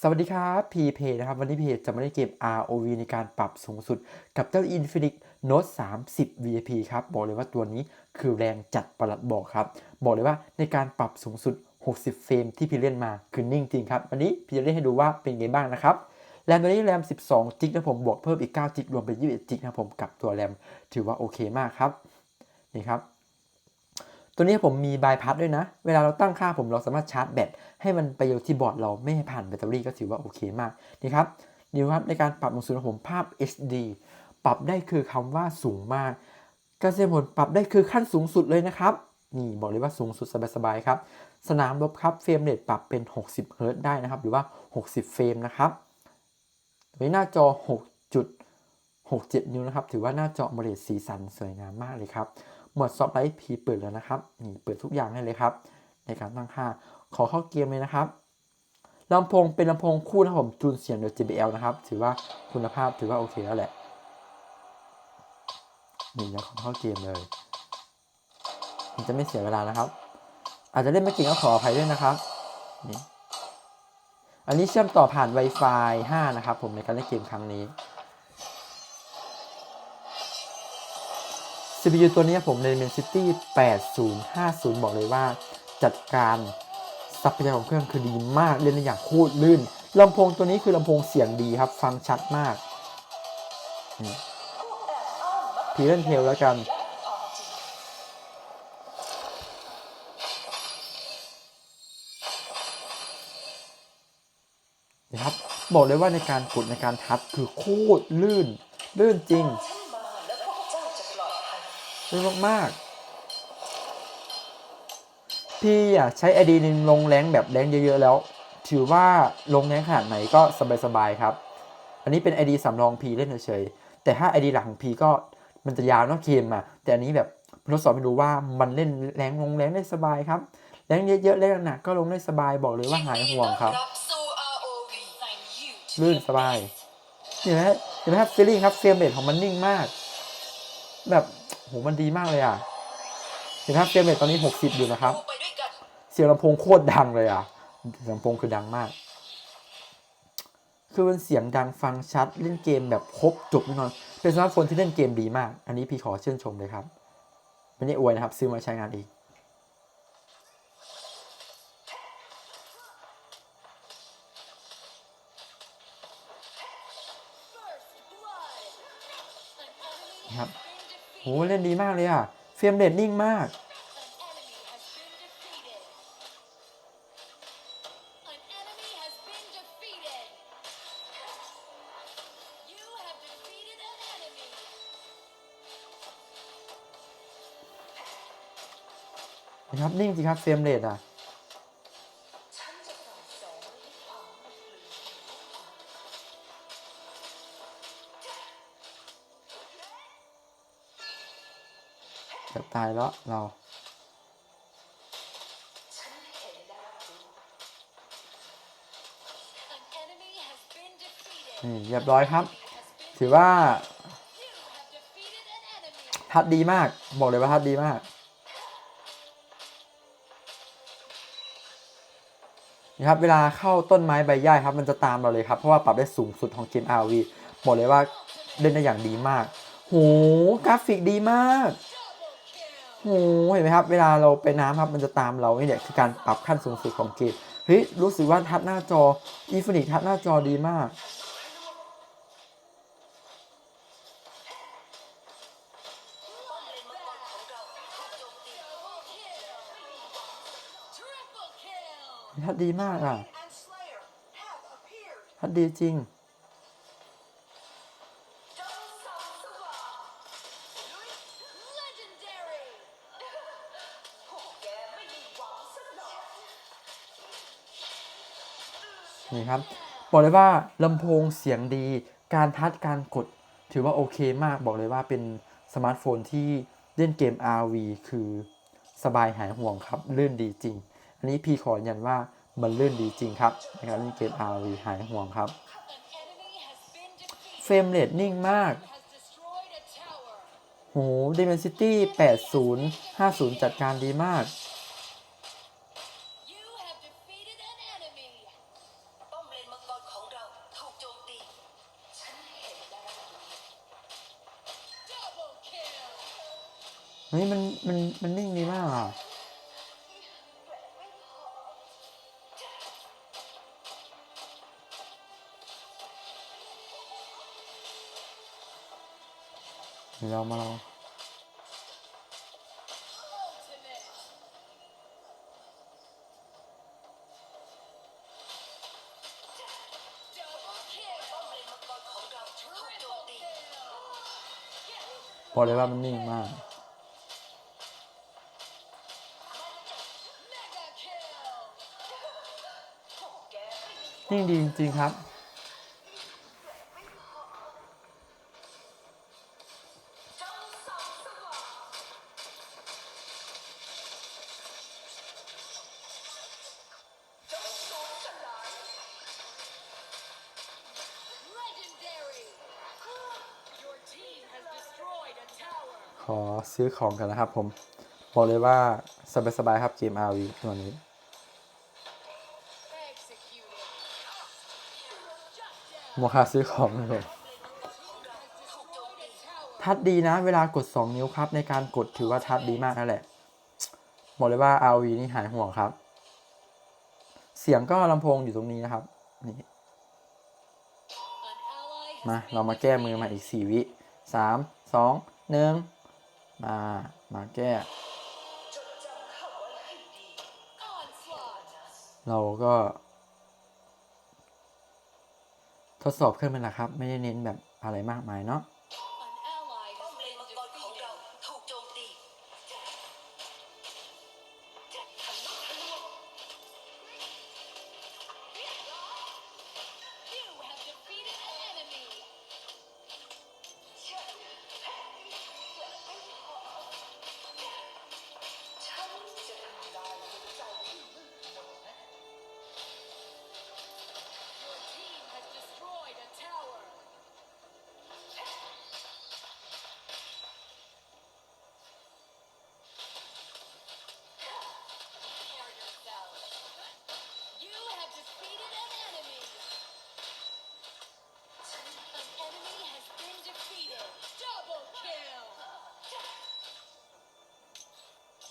สวัสดีครับพีเพนะครับ วันนี้เพีจะมาเล่นเกม ROV ในการปรับสูงสุด กับเจ้า Infinix Note 30 VIP ครับ บอกเลยว่าตัวนี้คือแรงจัดประหลัดบอกครับ บอกเลยว่าในการปรับสูงสุด 60 เฟรมที่พี่เล่นมาคือนิ่งจริงครับ วันนี้พี่จะเล่นให้ดูว่าเป็นไงบ้างนะครับแรมตัวนี้แรม 12 จิกนะผมบวกเพิ่มอีก 9 จิกรวมเป็น 21 จิกนะผมกับตัวแรมถือว่าโอเคมากครับนี่ครับ ตัวนี้ผมมีบายพาสด้วยนะ เวลาเราตั้งค่าผมเราสามารถชาร์จแบตให้มันไปอยู่ที่บอร์ดเราไม่ให้ผ่านแบตเตอรี่ก็ถือว่าโอเคมากนี่ครับนี่ครับในการปรับลงสูงของผมภาพ HD ปรับได้คือคำว่าสูงมากการเสียผลปรับได้คือขั้นสูงสุดเลยนะครับนี่บอกเลยว่าสูงสุดสบายๆครับ สนามรบครับเฟรมเรทปรับเป็น 60เฮิรต์ได้นะครับ หรือว่า 60 เฟรมนะครับตัวนี้หน้าจอ 6.67 นิ้วนะครับ ถือว่าหน้าจอมเลดสีสันสวยงามมากเลยครับ หมวดซอฟต์ไลท์พีเปิดแล้วนะครับ นี่เปิดทุกอย่างให้เลยครับ ในการตั้งค่า ขอเข้าเกมเลยนะครับลำโพงเป็นลำโพงคู่นะผมจูนเสียงโดย JBL นะครับ ถือว่าคุณภาพถือว่าโอเคแล้วแหละ นี่แล้วขอเข้าเกมเลยมันจะไม่เสียเวลานะครับ อาจจะเล่นไม่เก่งก็ขออภัยด้วยนะครับนี่อันนี้เชื่อมต่อผ่าน Wi-Fi 5 นะครับ ผมในการเล่นเกมครั้งนี้ CPU ตัวนี้ผมใน Dimensity 8050 บอกเลยว่า จัดการทรัพยากรของเครื่องคือดีมาก เล่นได้อย่างคตรลื่นลำโพงตัวนี้คือลำโพงเสียงดีครับ ฟังชัดมากพีเล่นเทลแล้วกัน นะครับ บอกเลยว่าในการกดในการทับคือโคตรลื่น ลื่นจริง ภัยลื่นมากๆ พี่อยากใช้ไอดีนึงลงแรงแบบแรงเยอะๆแล้ว ถือว่าลงแรงขนาดไหนก็สบายๆครับ อันนี้เป็น ID สำรองพีเล่นเฉยๆ แต่ถ้า ID หลักของพีก็มันจะยาวเนอกเกมอะแต่อันนี้แบบทดสอบให้ดูว่ามันเล่นแรงลงแรงได้สบายครับ แรงเยอะๆแรงหนักๆก็ลงได้สบายบอกเลยว่าหายห่วงครับยินดีต้อนรับสู่ ROV ลื่นสบายเห็นไหมเห็นไหมครับฟีลลิ่งครับเฟรมเรทของมันนิ่งมาก แบบโหมันดีมากเลยอะเห็นไหมครับเฟรมเรทตอนนี้ 60 อยู่นะครับ เสียงลำโพงโคตรดังเลยอะเสียงลำโพงคือดังมาก คือมันเสียงดังฟังชัดเล่นเกมแบบครบจบแน่นอน เป็นสมาร์ทโฟนที่เล่นเกมดีมาก อันนี้พี่ขอเชื่นชมเลยครับไม่ได้อวยนะครับ ซื้อมาใช้งานองนะครับ โหเล่นดีมากเลยอะ เฟรมเรทนิ่งมาก นะครับนิ่งจริงครับเฟรมเรทอะ จะตายแล้วเราฉันเห็นแล้วรู้ An enemy has been defeated. นี่เรียบร้อยครับ ถือว่า ทัดดีมาก บอกเลยว่าทัดดีมากนี่ครับเวลาเข้าต้นไม้ใบหญ้าครับมันจะตามเราเลยครับ เพราะว่าปรับได้สูงสุดของเกม RV บอกเลยว่าเล่นได้อย่างดีมาก โห กราฟิกดีมาก โหเห็นไหมครับ เวลาเราไปน้ำครับ มันจะตามเรานี่แหละคือการปรับขั้นสูงสุดของเกมเฮ้ย รู้สึกว่าทัดหน้าจออีฟินิกทัดหน้าจอดีมากทัดดีมากอะทัดดีจริง นี่ครับบอกเลยว่าลำโพงเสียงดี การทัดการกด ถือว่าโอเคมากบอกเลยว่าเป็นสมาร์ทโฟนที่เล่นเกม RV คือสบายหายห่วงครับลื่นดีจริง อันนี้พี่ขอยืนยันว่ามันลื่นดีจริงครับในการเล่นเกม RV หายห่วงครับเฟรมเรทนิ่งมาก Has destroyed a tower. โห Dimensity 8050 จัดการดีมาก เฮ้ยมันมันมันนิ่งดีมากอะเดี๋ยวเรามาลอง Ultimate. Double kill. ป้อมเรขอเราถูกโจม Triple ตี kill. บอกเลยว่ามันนิ่งมาก นิ่งดีจริง ๆ ครับ ขอซื้อของกันนะครับผม บอกเลยว่าสบายๆครับเกม RV ตัวนี้ โมคาซื้อของเลยผมทัดดีนะ เวลากด 2 นิ้วครับ ในการกดถือว่าทัดดีมากนั่นแหละ บอกเลยว่า RV นี่หายห่วงครับ เสียงก็ลำโพงอยู่ตรงนี้นะครับ นี่ มา เรามาแก้มือมาอีก 4 วิสามสองหนึ่งมา มาแก้ เราก็ ท ดสอบเครื่องเป็นหลักครับ ไม่ได้เน้นแบบอะไรมากมายเนาะป้อมเลนมังกรของเราถูกโจมตี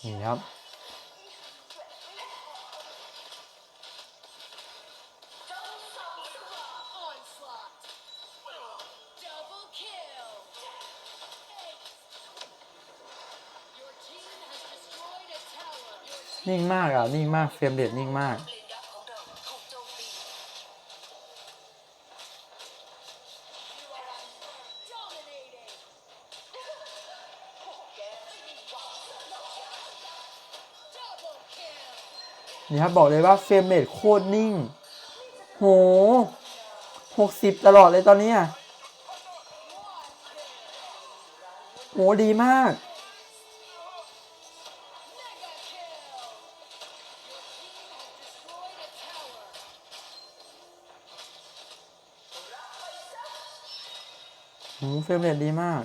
นี่ครับ นิ่งมากอะ นิ่งมาก เฟรมเรทนิ่งมาก นี่ครับบอกเลยว่าเฟรมเรทโคตรนิ่ง โหหกสิบตลอดเลยตอนนี้โหดีมาก โหเฟรมเรทดีมาก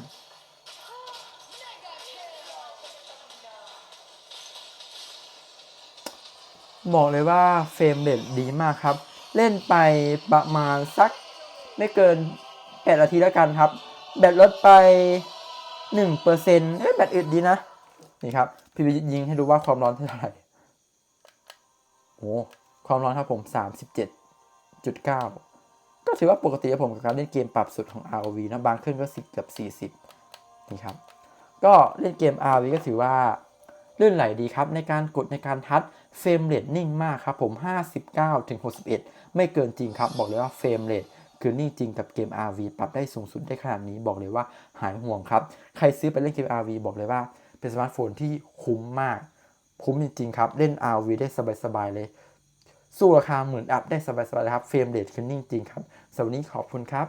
บอกเลยว่าเฟรมเรทดีมากครับ เล่นไปประมาณสักไม่เกิน 8 นาทีแล้วกันครับ แบตลดไป 1%เอ้ยแบตอึดดีนะ นี่ครับ พี่วิยิงให้ดูว่าความร้อนเท่าไหร่ โอ้ความร้อนครับผม 37.9 ก็ถือว่าปกติครับผมกับการเล่นเกมปรับสุดของ ROV นะ บางเครื่องก็10กับ 40 นี่ครับ ก็เล่นเกม ROV ก็ถือว่า ลื่นไหลดีครับ ในการกดในการทัดเฟรมเรทนิ่งมากครับผม 59ถึง61 ไม่เกินจริงครับ บอกเลยว่าเฟรมเรทคือนิ่งจริงกับเกม RV ปรับได้สูงสุดได้ขนาดนี้บอกเลยว่าหายห่วงครับ ใครซื้อไปเล่นเกม RV บอกเลยว่า เป็นสมาร์ทโฟนที่คุ้มมาก คุ้มจริงๆครับ เล่น RV ได้สบายๆเลย สู้ราคาหมื่นอัพได้สบายๆเลยครับ เฟรมเรทคือนิ่งจริงครับสำหรับวันนี้ขอบคุณครับ